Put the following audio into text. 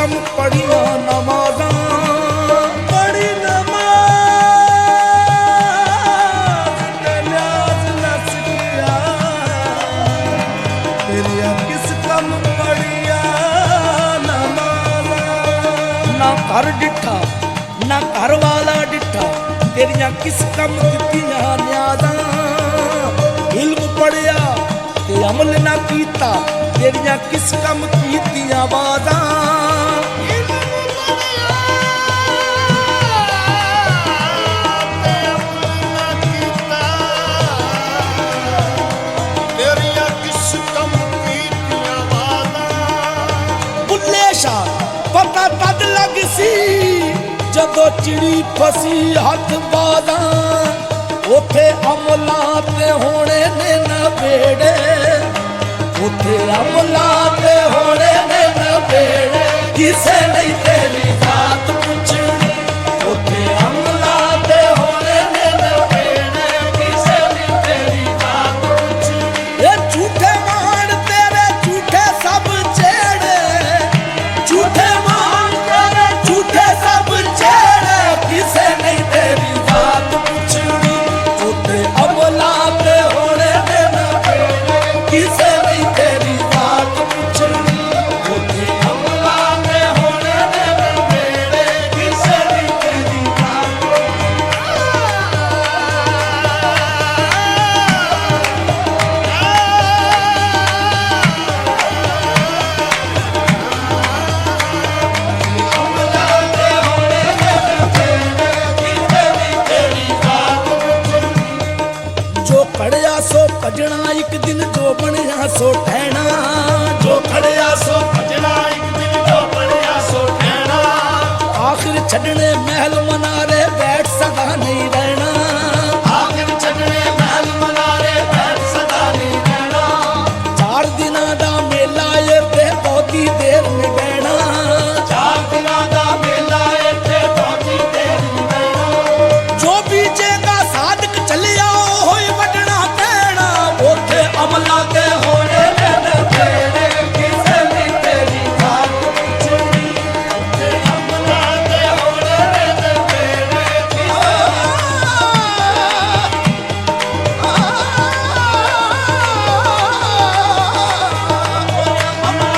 ਕੰਮ ਪੜੀਆਂ ਨਮਾਜ਼ਾਂ। ਪੜੀ ਨਮਾਜ਼ ਤੇ ਨਿਆਜ਼ ਨਾ ਸਿੱਖਿਆ ਤੇਰੀਆਂ ਕਿਸ ਕੰਮ ਪੜੀਆਂ ਨਮਾਜ਼ਾਂ। ਨਾ ਘਰ ਡਿੱਠਾ, ਨਾ ਘਰ ਵਾਲਾ ਡਿੱਠਾ। ਤੇਰੀਆਂ ਕਿਸ ਕੰਮ ਦਿੱਤੀਆਂ ਨਿਆਜ਼ਾਂ। ਇਲਮ ਪੜਿਆ ਤੇ ਅਮਲ ਨਾ ਕੀਤਾ। ਤੇਰੀਆਂ ਕਿਸ ਕੰਮ ਕੀਤੀਆਂ ਬਾਜ਼ਾਂ ਬੁੱਲੇ ਪਤਾ ਤਦ ਲੱਗ ਸੀ ਜਦੋਂ ਚਿੜੀ ਫਸੀ ਹੱਥ ਬਾਜ਼ਾਂ ਉਥੇ ਅਮਲਾ ਤੇ ਹੋਣੇ ਨੇ ਬੇੜੇ। ਉਥੇ ਅਮਲਾਂ ਤੇ ਹੋਣੇ ਨੇ ਨਵੇੜੇ ਕਿਸੇ ਨਹੀਂ ਤੇਰੀ ਬਾਤ ਜੋ ਖੜਿਆ ਸੋ ਭਜਣਾ, ਇੱਕ ਦਿਨ ਜੋ ਬਣਿਆ ਸੋ ਠਹਿਣਾ। ਜੋ ਖੜਿਆ ਸੋ ਭਜਣਾ, ਇੱਕ ਦਿਨ ਜੋ ਬਣਿਆ ਸੋ ਠਹਿਣਾ। ਆਖਿਰ ਛੱਡਣੇ ਮਹਿਲ ਮਨਾਰੇ, ਬੈਠ ਸਦਾ ਨਹੀਂ ਰਹਿ